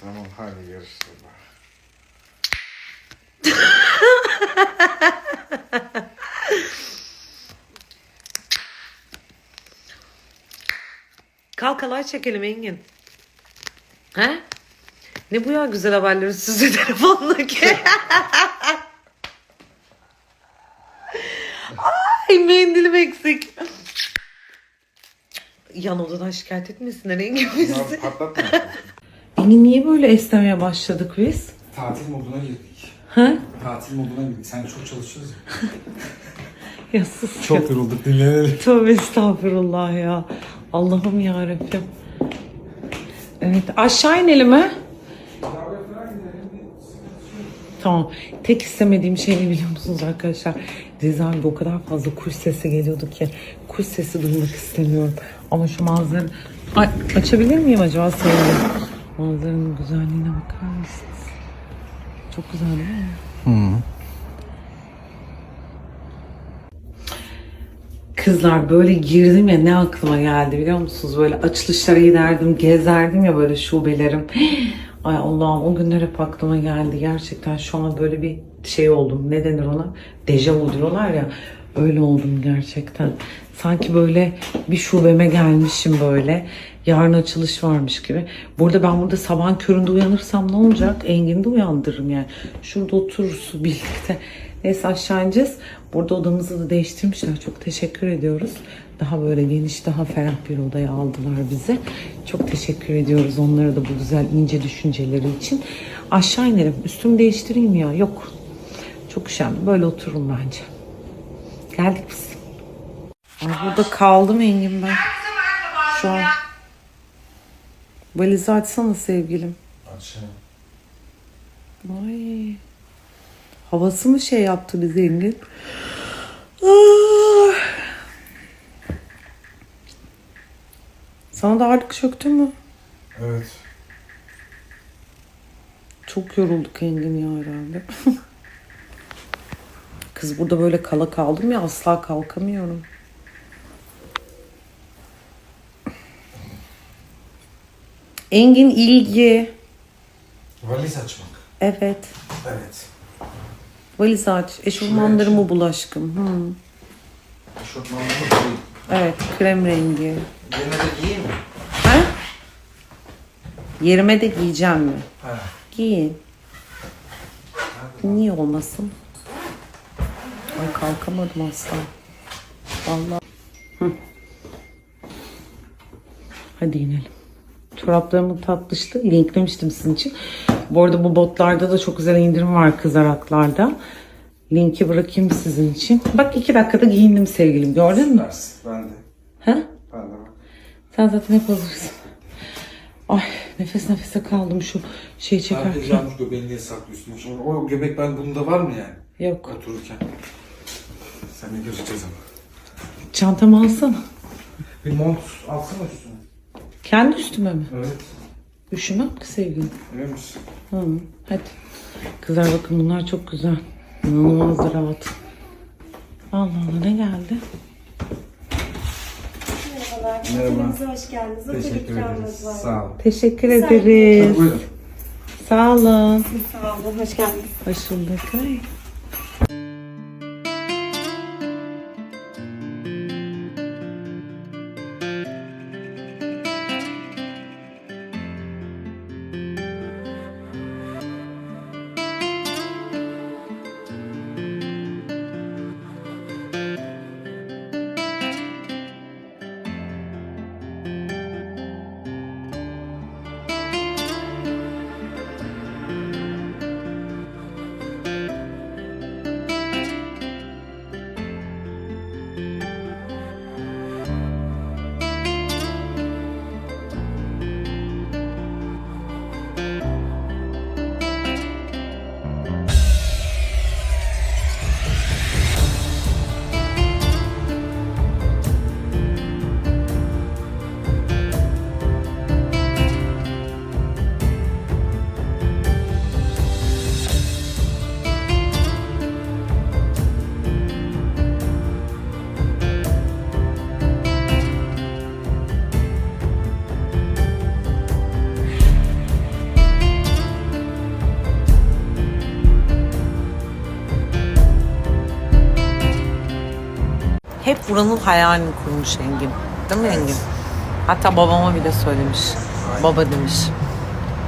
Tamam hadi görüşürüz. Kalk halay çekelim Engin. He? Ne bu ya güzel haberleri size telefondaki. Ay mendilim eksik. Yan odadan şikayet etmesinler Engin bizi. Bunlar patlatma. Engin niye böyle esnemeye başladık biz? Tatil moduna girdik. Ha? Tatil moduna girdik. Sen çok çalışıyoruz ya. Ya sus ya. Çok yorulduk dinlenelim. Tövbe estağfurullah ya. Allah'ım ya Rabbim. Evet aşağı inelim ha. Tamam. Tek istemediğim şey ne biliyor musunuz arkadaşlar? Cezaevinde o kadar fazla kuş sesi geliyordu ki kuş sesi duymak istemiyorum. Ama şu manzara... Ay, açabilir miyim acaba sevgilim? Manzaranın güzelliğine bakar mısınız? Çok güzel değil mi? Kızlar böyle girdim ya ne aklıma geldi biliyor musunuz? Böyle açılışlara giderdim, gezerdim ya böyle şubelerim. Ay Allah'ım o günler hep aklıma geldi. Gerçekten şu an böyle bir şey oldum. Ne denir ona? Dejavu diyorlar ya. Öyle oldum gerçekten. Sanki böyle bir şubeme gelmişim böyle. Yarın açılış varmış gibi. Burada ben burada sabah köründe uyanırsam ne olacak? Engin'i de uyandırırım yani. Şurada otururuz birlikte. Neyse aşağı ineceğiz. Burada odamızı da değiştirmişler. Çok teşekkür ediyoruz. Daha böyle geniş, daha ferah bir odaya aldılar bizi. Çok teşekkür ediyoruz onlara da bu güzel ince düşünceleri için. Aşağı inelim. Üstümü değiştireyim ya. Yok. Çok üşendim. Böyle otururum bence. Geldik biz. Ay burada kaldım Engin ben. Şu an. Valizi açsana sevgilim. Açayım. Ay. Havası mı şey yaptı bizi Engin? Sana da ağırlık çöktü mü? Evet. Çok yorulduk Engin ya herhalde. Kız burada böyle kala kaldım ya asla kalkamıyorum. Engin ilgi. Valiz açmak. Evet. Evet. Valiz aç. Eşofmanlarımı bul aşkım. Hı. Eşofmanımı koyayım. Evet krem rengi. Yerine de giyeyim mi? Ha? Yerime de giyeceğim mi? Ha. Giyin. Niye olmasın? Ay kalkamadım asla. Vallahi. Hı. Hadi inelim. Çoraplarımı tatlıştı. Linklemiştim sizin için. Bu arada bu botlarda da çok güzel indirim var kızaraklarda. Linki bırakayım sizin için. Bak iki dakikada giyindim sevgilim. Gördün mü? Ben de. Ha? Ben de. Sen zaten hep hazırsın. Ay nefes nefese kaldım şu şey çekerken. yanlış göbeğini niye saklıyorsun? Şimdi o göbek ben bunda var mı yani? Yok. Otururken. Sen ne göreceğiz ama. Çantamı alsana. Bir mont alsana üstüne. Kendi üstüme mi? Evet. Üşümem ki sevgilim. Emin misin? Hı, hadi. Kızlar bakın bunlar çok güzel. İnanılmaz da rahat. Allah Allah ne geldi? Merhabalar. Merhaba. Otelimize hoş geldiniz. Otel Teşekkür ikramımız ederiz. var. Sağ ol. Teşekkür Güzel. ederiz. Buyurun. Sağ olun. Sağ olun. Hoş geldiniz. Hoş bulduk. Ay. Hep buranın hayalini kurmuş Engin. Değil mi Engin? Hatta babama bile söylemiş. Baba demiş.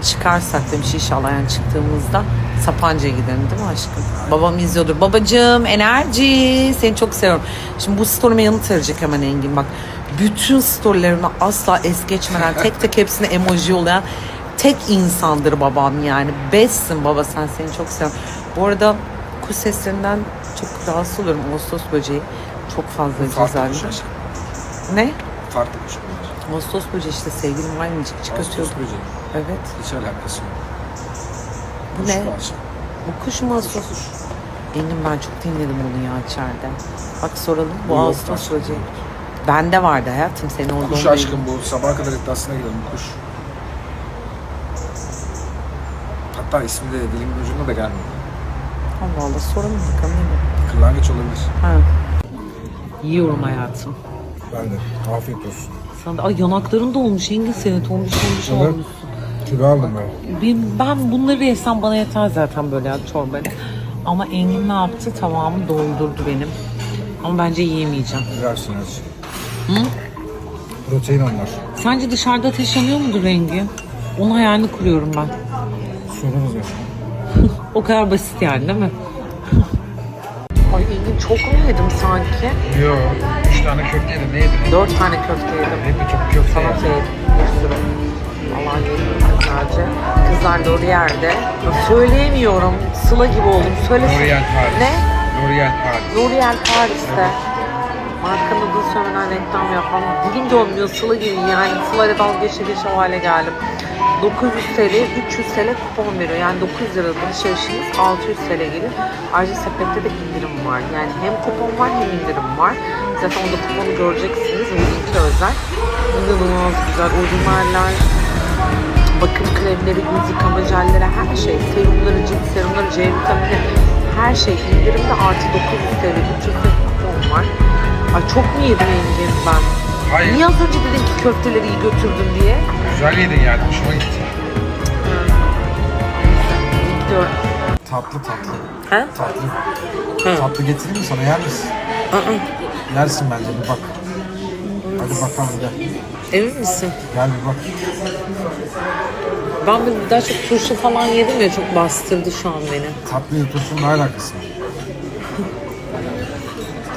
Çıkarsak demiş inşallah yani çıktığımızda Sapanca'ya gidelim değil mi aşkım? Babam izliyordur. Babacığım enerji. Seni çok seviyorum. Şimdi bu story'me yanıt verecek hemen Engin bak. Bütün storylerimi asla es geçmeden tek tek hepsine emoji yollayan tek insandır babam yani. Bestsin baba sen seni çok seviyorum. Bu arada kuş seslerinden çok rahatsız oluyorum. Ağustos böceği çok fazla Farklı cezaevinde. kuş aşkım. Ne? Farklı kuş bunlar. Ağustos böceği işte sevgilim aynı cik cik Ağustos böceği. Evet. Hiç alakası yok. Bu Kuş ne? bu aşkım. Bu kuş mu Ağustos? Engin ben çok dinledim onu ya içeride. Bak soralım bu, yok Ağustos aşkım. böceği. Bende vardı hayatım senin orada Kuş aşkım bu. Sabaha kadar iddiasına girelim kuş. Hatta ismi de dilimin ucunda da gelmiyor. Allah Allah soralım bakalım? Kırlangıç olabilir. Ha. Yiyorum hayatım. Ben de. Afiyet olsun. Sen de, ay yanakların da olmuş Engin senin tombiş tombiş Evet. olmuşsun. Kilo aldım ben. Ben, ben bunları yesem bana yeter zaten böyle çorbayla. Ama Engin ne yaptı? Tamamı doldurdu benim. Ama bence yiyemeyeceğim. Versin Hı? Protein onlar. Sence dışarıda ateş yanıyor mudur Engin? Onun hayalini kuruyorum ben. Sorunuz yok. O kadar basit yani değil mi? Çok mu yedim sanki? Yok. Üç tane köfte yedim. Ne yedin? Dört tane köfte yedim. Hep çok köfte Salata yedim. yedim. Bir sürü. Allah yedim sadece. Kızlar doğru yerde. Söyleyemiyorum. Sıla gibi oldum. Söylesene. L'Oreal Paris. Ne? L'Oreal Paris. L'Oreal Paris'te. Markanın adını söylemeden reklam yapmam. Dilim dönmüyor Sıla gibi yani. Sıla ile dalga geçe geçe hale geldim. 900 TL, 300 TL kupon veriyor. Yani 900 liralık alışverişiniz 600 TL gelir. Ayrıca sepette de indirim var. Yani hem kupon var hem indirim var. Zaten onda kuponu göreceksiniz. Bu linki özel. İnanılmaz güzel ürünlerler, bakım kremleri, yüz yıkama jelleri, her şey. Serumları, cilt serumları, C vitamini, her şey indirimde artı 900 TL, 300 TL kupon var. Ay çok mu yedim Engin ben? Hayır. Niye az önce dedin ki köfteleri iyi götürdün diye? Güzel yedin yani. Hoşuma gitti. Gidiyorum. Tatlı tatlı. He? Tatlı. Tatlı getireyim mi sana yer misin? Yersin bence bir bak. Hadi bakalım gel. Emin misin? Gel bir bak. Ben de daha çok turşu falan yedim ya çok bastırdı şu an beni. Tatlı turşunun ne alakası var?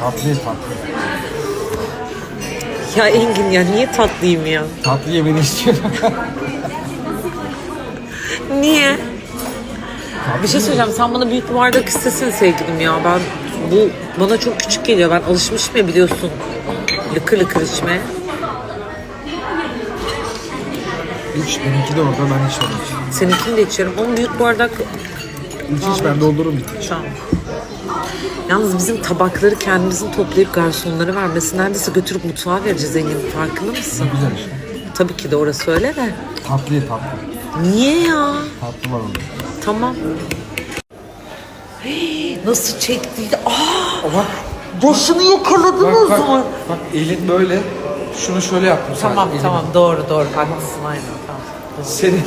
Tatlı tatlı. Ya Engin ya niye tatlıyım ya? Tatlı yemeni istiyorum. Niye? Bir şey söyleyeceğim. Sen bana büyük bir bardak istesene sevgilim ya. Ben bu bana çok küçük geliyor. Ben alışmışım ya biliyorsun. Lıkır lıkır içmeye. İç benimki de orada ben içmedim. Seninkini de içerim ama büyük bardak İç iç ben doldururum bitti. Tamam. Yalnız bizim tabakları kendimizin toplayıp garsonlara vermesi neredeyse götürüp mutfağa vereceğiz Engin. Farkında mısın? Güzel işte. Tabii ki de orası öyle de. Tatlı ye tatlı. Niye ya? Tatlı var orada. Tamam. Hey, Nasıl çektiydi? Aa, Bak başını yakaladınız bak bak. mı? Bak elin böyle. Şunu şöyle yaptım sadece. Tamam elimi. tamam doğru doğru haklısın aynen tamam. Seni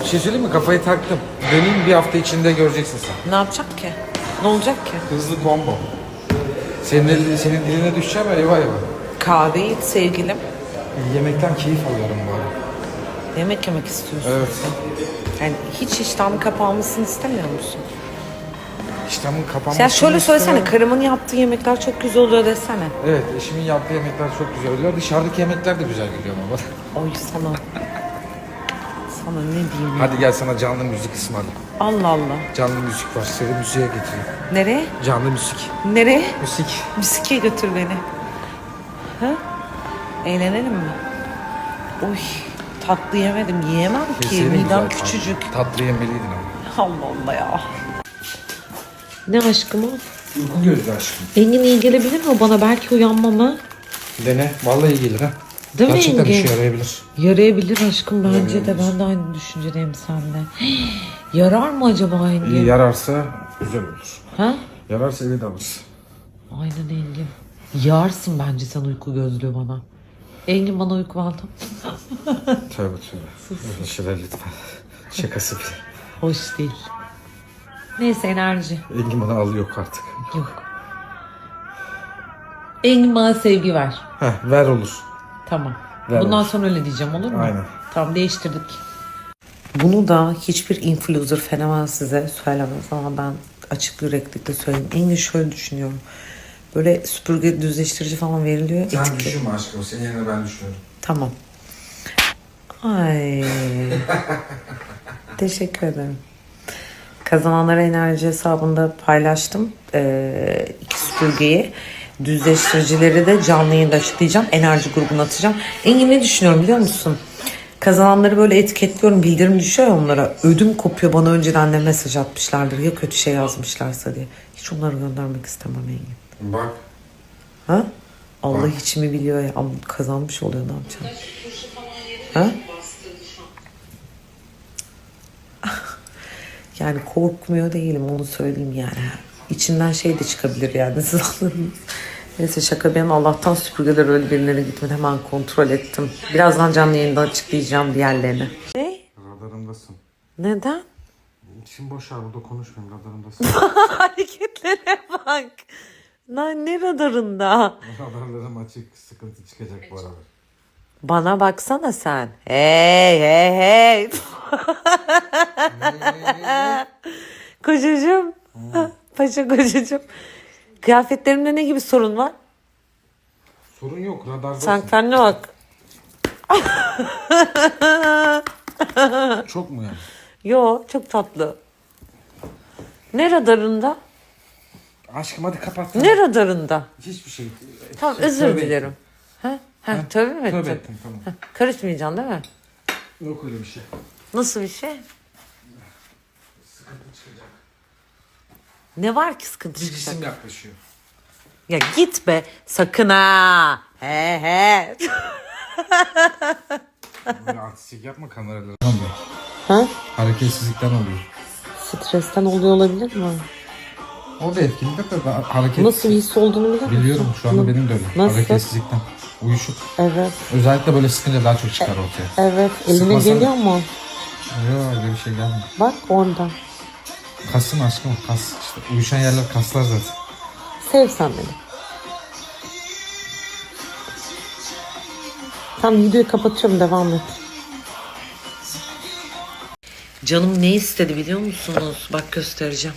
bir şey söyleyeyim mi? Kafayı taktım. Döneyim bir hafta içinde göreceksin sen. Ne yapacak ki? Ne olacak ki? Hızlı combo. Senin, el- senin diline düşeceğim ya eyvah eyvah. Kahve iç sevgilim. Yemekten keyif alıyorum arada. Yemek yemek istiyorsun. Evet. Yani hiç iştahın kapanmasını istemiyor musun? İştahımın kapanması. Sen şöyle söylesene karımın yaptığı yemekler çok güzel oluyor desene. Evet eşimin yaptığı yemekler çok güzel oluyor. Dışarıdaki yemekler de güzel geliyor ama. Oy sana. Sana ne diyeyim ya? Hadi gel sana canlı müzik ısmarlayayım. Allah Allah. Canlı müzik var. Seni müziğe getireyim. Nereye? Canlı müzik. Nereye? Müzik. Müziğe götür beni. Ha? Eğlenelim mi? Uy tatlı yemedim. Yiyemem ki. Keselim Midem zaten. küçücük. Tatlı yemeliydin ama. Allah Allah ya. Ne aşkım o? Uyku gözlü aşkım. Engin iyi gelebilir mi bana? Belki uyanmam ha. Dene. Vallahi iyi gelir ha. Değil mi Gerçekten Engin? işe yarayabilir. Yarayabilir aşkım bence de. Ben de aynı düşüncedeyim sende. Yarar mı acaba Engin? İyi yararsa güzel olur. Ha? Yararsa eve de. Aynen Engin. Yarsın bence sen uyku gözlüğü bana. Engin bana uyku aldı. Tövbe tövbe. Öyle şeyler lütfen. Şakası bile. Hoş değil. Neyse enerji. Engin bana al yok artık. Yok. Engin bana sevgi ver. Heh ver olur. Tamam. Ver Bundan olsun. sonra öyle diyeceğim olur mu? Aynen. Tamam değiştirdik. Bunu da hiçbir influencer fenomen size söylemez ama ben açık yüreklilikle söyleyeyim. Engin şöyle düşünüyorum. Böyle süpürge düzleştirici falan veriliyor. Sen etiket- düşünme aşkım. Senin yerine ben düşünüyorum. Tamam. Ay. Teşekkür ederim. Kazananlara enerji hesabında paylaştım. Ee, iki süpürgeyi. Düzleştiricileri de canlı yayında açıklayacağım. Enerji grubuna atacağım. Engin ne düşünüyorum biliyor musun? Kazananları böyle etiketliyorum. Bildirim düşüyor ya onlara. Ödüm kopuyor. Bana önceden de mesaj atmışlardır. Ya kötü şey yazmışlarsa diye. Hiç onları göndermek istemem Engin. Bak. Ha? Allah içimi biliyor ya. Ama kazanmış oluyor ne yapacağım? Ha? Yani korkmuyor değilim onu söyleyeyim yani. İçinden şey de çıkabilir yani siz anladınız. Neyse şaka benim Allah'tan süpürgeler öyle birilerine gitmedi. Hemen kontrol ettim. Birazdan canlı yayında açıklayacağım diğerlerini. Ne? Radarımdasın. Neden? Şimdi boş ver burada konuşmayayım radarımdasın. Hareketlere bak. Lan ne radarında? Radarlarım açık sıkıntı çıkacak bu aralar. Bana baksana sen. Hey hey hey. Kocacığım. Paşa kocacığım. Kıyafetlerimde ne gibi sorun var? Sorun yok radardasın. Sen kendine bak. Çok mu yani? Yo çok tatlı. Ne radarında? Aşkım hadi kapat. Ne radarında? Hiçbir şey. Tamam özür Tövbe dilerim. Ha? Ha, tövbe mi Tövbe ettim tamam. Karışmayacaksın değil mi? Yok öyle bir şey. Nasıl bir şey? Sıkıntı çıkacak. Ne var ki sıkıntı Bir çıkacak? cisim yaklaşıyor. Ya git be sakın ha. He he. Böyle artistik yapma kameraları. Oluyor. Ha? Hareketsizlikten oluyor. Stresten oluyor olabilir mi? O da etkili de tabii hareket. Nasıl bir his olduğunu biliyor musun? Biliyorum şu anda benim de öyle. Nasıl? Hareketsizlikten. Uyuşuk. Evet, Özellikle böyle sıkınca daha çok çıkar ortaya. evet. Eline Sıkmasan- geliyor mu? Yok öyle bir şey gelmiyor. Bak orada. Kasım aşkım kas işte. Uyuşan yerler kaslar zaten. Sev sen beni. Tamam videoyu kapatıyorum devam et. Canım ne istedi biliyor musunuz? Bak göstereceğim.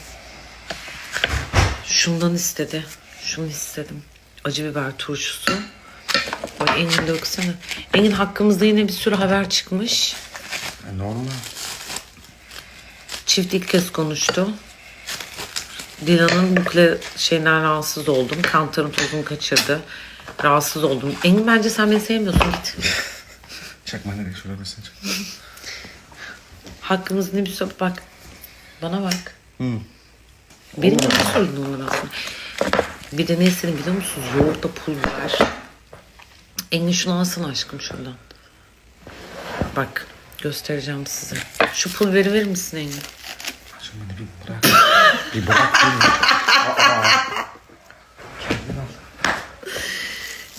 Şundan istedi. Şunu istedim. Acı biber turşusu. Bak Engin döksene. Engin hakkımızda yine bir sürü haber çıkmış. E, normal. Çift ilk kez konuştu. Dilan'ın bukle şeyinden rahatsız oldum. Kantarın tozunu kaçırdı. Rahatsız oldum. Engin bence sen beni sevmiyorsun git. Çakma nereye şuraya mesela çak. Hakkımızda ne bir sor bak. Bana bak. Benim de ne söyledin onlara aslında. Bir de ne istedim biliyor musunuz? Yoğurtta pul biber. Engin şunu alsana aşkım şuradan. Bak göstereceğim size. Şu pul verir misin Engin? Aşkım beni bir bırak. bir bırak beni.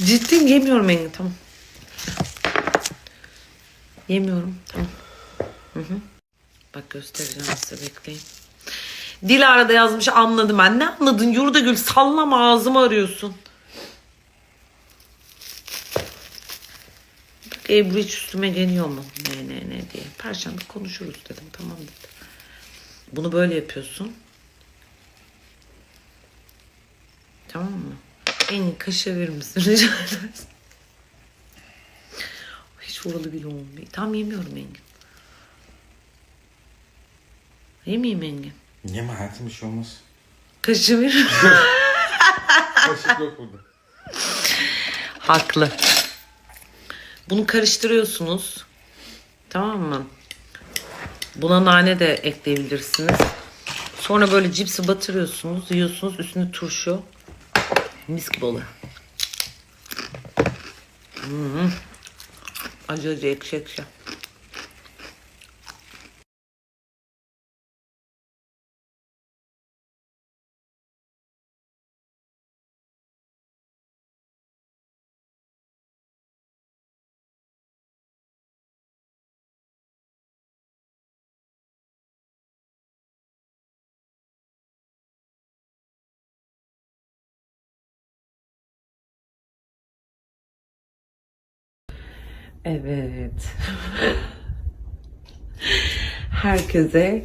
Ciddiyim yemiyorum Engin tamam. Yemiyorum tamam. Hı hı. Bak göstereceğim size bekleyin. Dilara da yazmış anladım ben. Ne anladın Yurda Gül sallama ağzımı arıyorsun. Bak Ebru hiç üstüme geliyor mu? Ne ne ne diye. Perşembe konuşuruz dedim tamam dedi. Bunu böyle yapıyorsun. Tamam mı? En kaşığı verir misin rica edersin? Hiç oralı bile olmuyor. Tam yemiyorum Engin. Yemeyeyim Engin. Yeme hayatım bir şey olmaz. Kaşığı verir Kaşık yok burada. Haklı. Bunu karıştırıyorsunuz. Tamam mı? Buna nane de ekleyebilirsiniz. Sonra böyle cipsi batırıyorsunuz, yiyorsunuz. Üstünde turşu. Mis gibi oluyor. Hmm. Acı acı ekşi ekşi. Evet. Herkese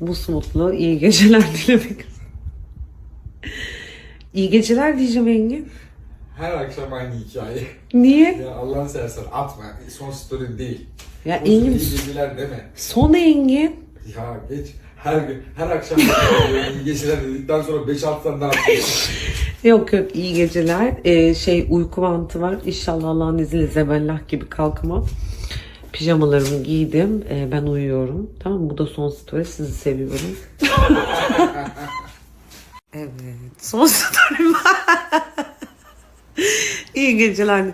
musmutlu iyi geceler dilemek. İyi geceler diyeceğim Engin. Her akşam aynı hikaye. Niye? Ya Allah'ını seversen atma. Son story değil. Ya iyi Engin geceler deme. son Engin. Ya geç. Her gün, her akşam iyi geceler dedikten sonra 5-6 tane daha. Yok yok iyi geceler. Ee, şey uyku vantı var. İnşallah Allah'ın izniyle zebellah gibi kalkmam. Pijamalarımı giydim. Ee, ben uyuyorum. Tamam mı? Bu da son story. Sizi seviyorum. evet. Son story. iyi geceler.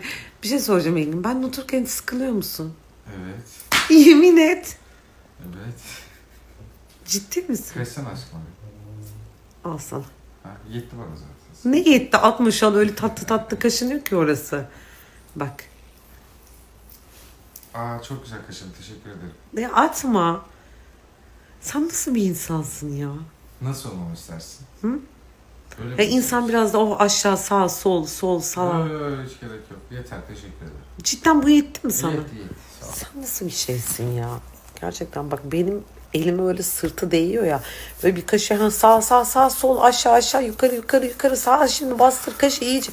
Bir şey soracağım Engin. Ben otururken sıkılıyor musun? Evet. Yemin et. Evet. Ciddi misin? Kaçsana aşkım. Al sana. Ha, yetti bana zaten. Ne yetti? 60 al öyle tatlı tatlı kaşınıyor ki orası. Bak. Aa çok güzel kaşın. Teşekkür ederim. Ne atma. Sen nasıl bir insansın ya? Nasıl olmamı istersin? Hı? Öyle Ya insan biraz da o aşağı sağ sol sol sağ. Yok yok hiç gerek yok. Yeter teşekkür ederim. Cidden bu yetti mi sana? Yetti yetti. Sen nasıl bir şeysin ya? Gerçekten bak benim elime öyle sırtı değiyor ya. Böyle bir kaşı ha, sağ sağ sağ sol aşağı aşağı yukarı yukarı yukarı sağ şimdi bastır kaşı iyice.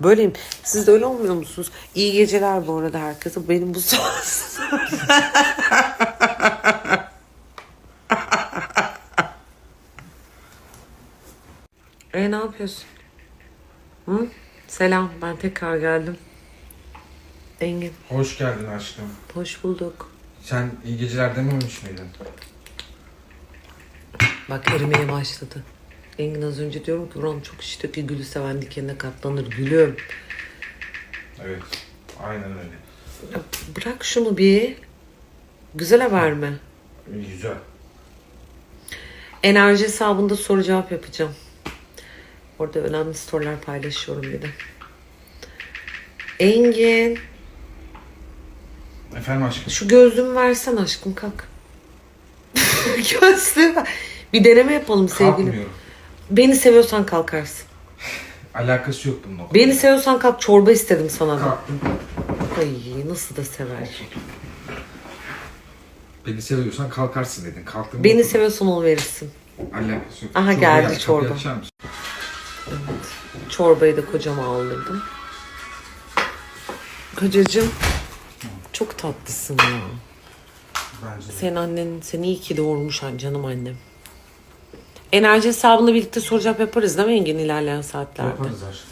Böyleyim. Siz de öyle olmuyor musunuz? İyi geceler bu arada herkese. Benim bu son... e ne yapıyorsun? Hı? Selam ben tekrar geldim. Engin Hoş geldin aşkım. hoş bulduk. Sen iyi geceler dememiş miydin? Bak erimeye başladı. Engin az önce diyorum ki Ulan çok işte ki gülü seven dikenine katlanır gülüm. Evet. Aynen öyle. Bırak şunu bir. Güzel haber mi? Güzel. Enerji hesabında soru cevap yapacağım. Orada önemli storyler paylaşıyorum bir de. Engin. Efendim aşkım. Şu gözlüğümü versen aşkım kalk. Gözlüğü ver. Bir deneme yapalım sevgilim. Kalkmıyorum. Beni seviyorsan kalkarsın. Alakası yok bununla. Beni seviyorsan kalk çorba istedim sana da. Kalktım. Ay nasıl da sever. Beni seviyorsan kalkarsın dedin. Kalktım. Beni seviyorsan onu verirsin. Alakası yok. Aha, Çorba geldi kapıyı çorba. açar mısın? Çorbayı da kocama aldırdım. Kocacığım çok tatlısın ya. Bence de. Senin annen seni iyi ki doğurmuş an- canım annem. Enerji hesabını birlikte soru cevap yaparız değil mi Engin ilerleyen saatlerde? Yaparız aşkım.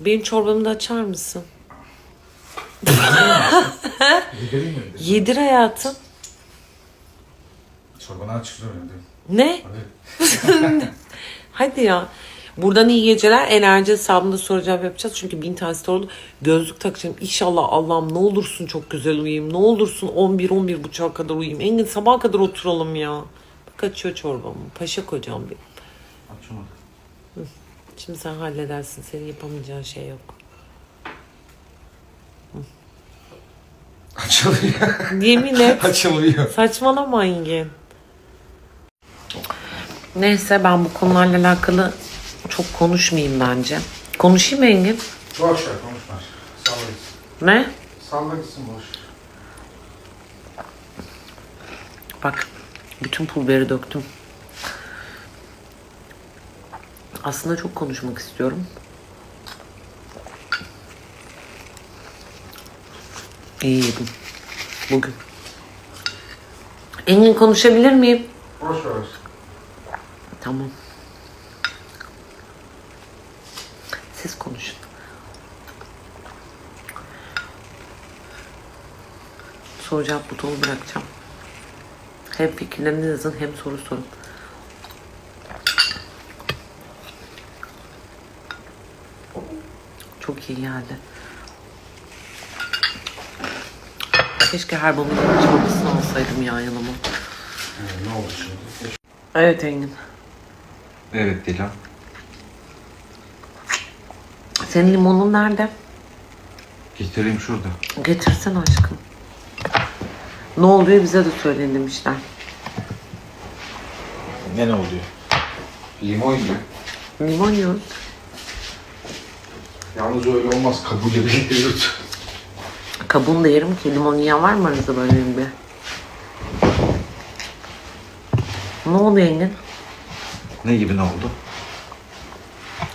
Benim çorbamı da açar mısın? Gidelim mi? Yedir hayatım. Çorbanı aç öyle. Ne? Hadi. Hadi ya. Buradan iyi geceler. Enerji hesabında soru cevap yapacağız. Çünkü bin tane story oldu. Gözlük takacağım. İnşallah Allah'ım ne olursun çok güzel uyuyayım. Ne olursun 11-11 buçuğa kadar uyuyayım. Engin sabaha kadar oturalım ya. Bak açıyor çorbamı. Paşa kocam benim. Aç onu. Şimdi sen halledersin. Senin yapamayacağın şey yok. Açılıyor. Yemin et. Açılıyor. Saçmalama Engin. Neyse ben bu konularla alakalı çok konuşmayayım bence. Konuşayım mı Engin? Boş ver konuşma. Salla gitsin. Ne? Salla gitsin boş. Bak bütün pul biberi döktüm. Aslında çok konuşmak istiyorum. İyi yedim. Bugün. Engin konuşabilir miyim? Ver. Tamam. Siz konuşun. Soru cevap butonu bırakacağım. Hem fikirlerinizi yazın hem soru sorun. Çok iyi geldi. Keşke her babamın çorbasını alsaydım ya yanıma. ne oldu şimdi? Evet Engin. Evet Dilan. Senin limonun nerede? Getireyim şurada. Getirsen aşkım. Ne oluyor bize de söyleyin demişler. Ne ne oluyor? Limon yiyor. Limon yiyoruz. Yalnız öyle olmaz. Kabul edilir. Kabuğunu da yerim ki. Limon yiyen var mı aranızda böyle bir? Ne oldu Engin? ne gibi ne oldu?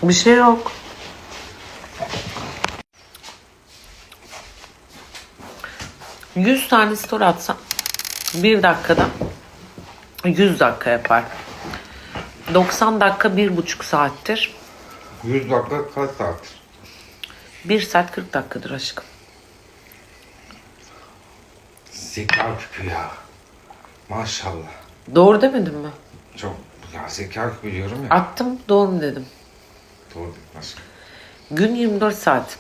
Bir şey yok. Yüz tane story atsam bir dakikada 100 dakika yapar. 90 dakika bir buçuk saattir. 100 dakika kaç saat? 1 saat 40 dakikadır aşkım. Zeka küpü ya. Maşallah. Doğru demedim mi? Çok ya zeka küpü diyorum ya. Attım doğru mu dedim. Doğru değil aşkım. Gün 24 saat.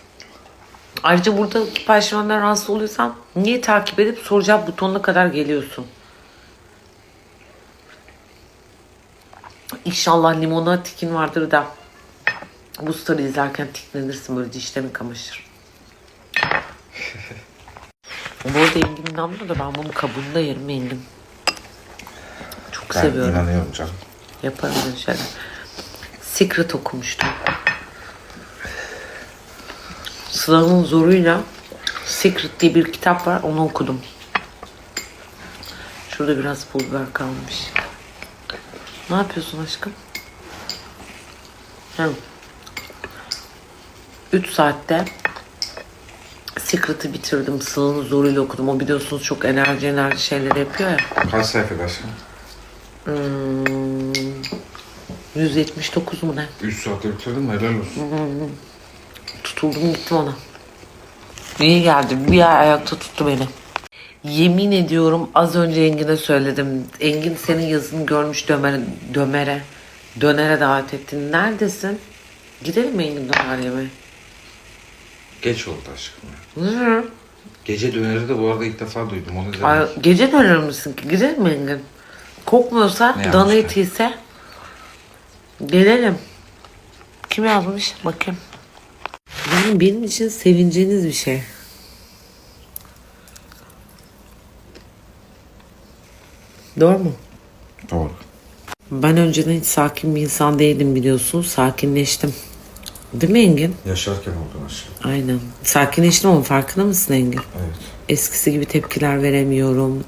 Ayrıca buradaki personelden rahatsız oluyorsan niye takip edip soru cevap butonuna kadar geliyorsun? İnşallah limona tikin vardır da bu story izlerken tiklenirsin böyle dişlerin kamaşır. Bu arada Engin inanmıyor da ben bunun kabuğunu da yerim Engin. Çok Ben seviyorum. inanıyorum canım. Yaparım böyle şeyler. Secret okumuştum. Sıla'nın zoruyla Secret diye bir kitap var. Onu okudum. Şurada biraz pul biber kalmış. Ne yapıyorsun aşkım? Hı. 3 saatte Secret'ı bitirdim. Sıla'nın zoruyla okudum. O biliyorsunuz çok enerji enerji şeyler yapıyor ya. Kaç sayfa aşkım? Hmm, 179 mu ne? 3 saatte bitirdin mi? Helal olsun. Tutuldum gittim ona. İyi geldi. Bir ay ayakta tuttu beni. Yemin ediyorum az önce Engin'e söyledim. Engin senin yazını görmüş dömere, dömere, dönere davet ettin. Neredesin? Gidelim mi Engin döner yemeğe? Geç oldu aşkım. Hı. Gece döneri de bu arada ilk defa duydum. Onu Ay, izledim. gece döner misin ki? Gidelim mi Engin? Kokmuyorsa, Ne dana eti ise gelelim. Kim yazmış? Bakayım. Benim, benim için sevineceğiniz bir şey. Doğru mu? Doğru. Ben önceden hiç sakin bir insan değildim biliyorsun. Sakinleştim. Değil mi Engin? Yaşarken oldu aşkım. Aynen. Sakinleştim ama farkında mısın Engin? Evet. Eskisi gibi tepkiler veremiyorum.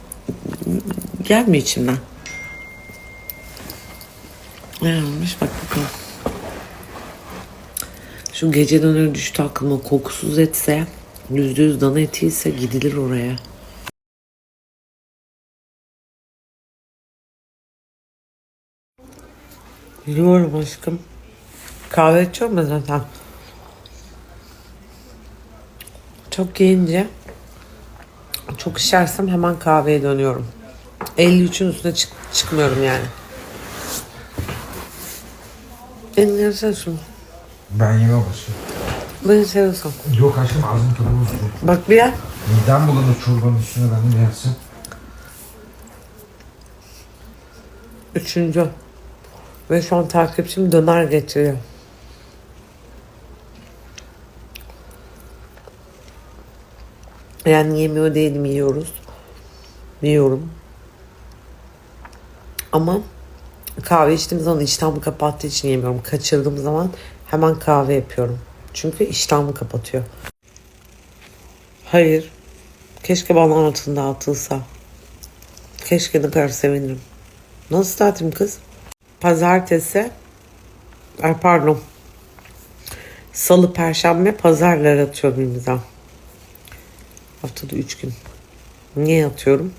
Gelmiyor içimden. Ne olmuş bak bakalım. Şu gece döneri düştü aklıma. Kokusuz etse, yüzde yüz dana eti ise gidilir oraya. Biliyorum aşkım. Kahve içiyorum ben zaten. Çok yiyince çok içersem hemen kahveye dönüyorum. 53'ün üstüne çık- çıkmıyorum yani. Beni yersen şunu. Ben yemem aşkım. Beni seviyorsan. Yok aşkım ağzım tadı bozuldu. Bak bir yer. Midem bulanır çorbanın üstüne ben de yersin. Üçüncü. Ve şu an takipçim döner getiriyor. Yani yemiyor değilim yiyoruz. Yiyorum. Ama kahve içtiğim zaman iştahımı kapattığı için yemiyorum. Kaçırdığım zaman hemen kahve yapıyorum. Çünkü iştahımı kapatıyor. Hayır. Keşke bana altında atılsa. Keşke ne kadar sevinirim. Nasıl tatilim kız? Pazartesi, ay pardon. Salı, perşembe, pazarlar atıyorum imza. Haftada üç gün. Niye atıyorum?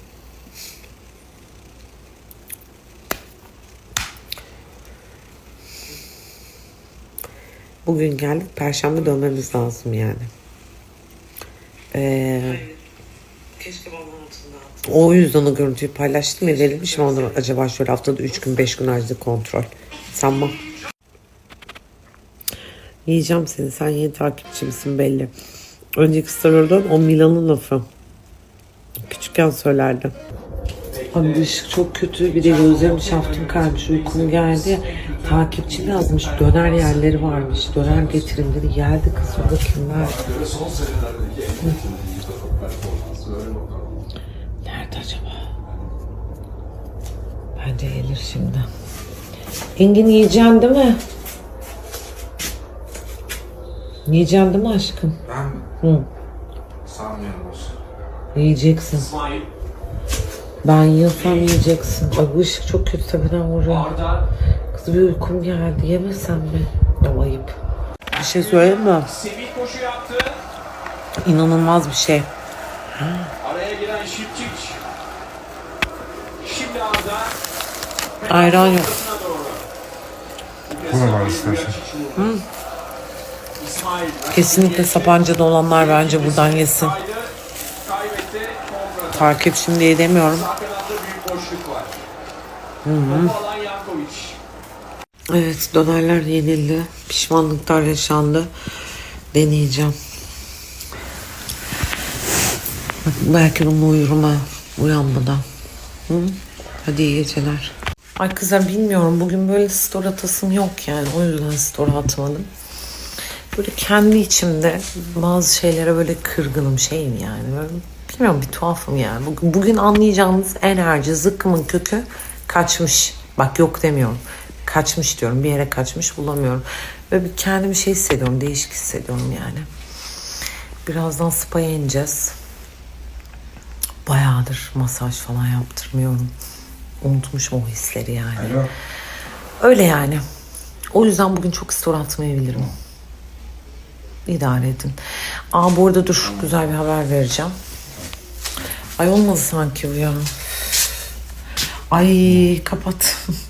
Bugün geldik. Perşembe dönmemiz lazım yani. Ee, o yüzden o görüntüyü paylaştım ya verilmiş mi ondan acaba şöyle haftada 3 gün 5 gün harcı kontrol. Sanmam. Yiyeceğim seni sen yeni takipçimsin belli. Önceki story'dan o Milan'ın lafı. Küçükken söylerdi. Abi ışık çok kötü. Bir de gözlerim şaftım kaymış. Uykum geldi. Takipçi yazmış. Döner yerleri varmış. Döner getirin dedi. Geldi kız. O da kimler acaba? Bence gelir şimdi. Engin yiyeceksin değil mi? Yiyeceksin değil mi aşkım? Ben Hı. sanmıyorum olsun. Yiyeceksin. Ben yiyorsam yiyeceksin. Ay bu ışık çok kötü tepeden vuruyor. Kız bir uykum geldi. Yemesem mi? Ya ayıp. Bir şey söyleyeyim mi? Semih koşu yaptı. İnanılmaz bir şey. Araya giren Şipçiç. Şimdi Arda Ayran yok. Bunu var istersen. İsmail. Kesinlikle Sapanca'da olanlar bence buradan yesin. Takip şimdi demiyorum. Sağ kanatta büyük boşluk var. Topu alan Yankovic. Evet dönerler yenildi. Pişmanlıklar yaşandı. Deneyeceğim. Belki bunu uyurum ha. Uyanmadan. Hı? Hadi iyi geceler. Ay kızlar bilmiyorum. Bugün böyle story atasım yok yani. O yüzden story atmadım. Böyle kendi içimde bazı şeylere böyle kırgınım şeyim yani. Böyle, bilmiyorum bir tuhafım yani. Bugün, bugün anlayacağınız enerji zıkkımın kökü kaçmış. Bak yok demiyorum. Kaçmış diyorum. Bir yere kaçmış bulamıyorum. Ve bir kendimi şey hissediyorum. Değişik hissediyorum yani. Birazdan spa'ya ineceğiz. Bayağıdır masaj falan yaptırmıyorum. Unutmuşum o hisleri yani. Alo. Öyle yani. O yüzden bugün çok story atmayabilirim. İdare edin. Aa bu arada dur güzel bir haber vereceğim. Ay olmadı sanki bu ya. Ay kapat.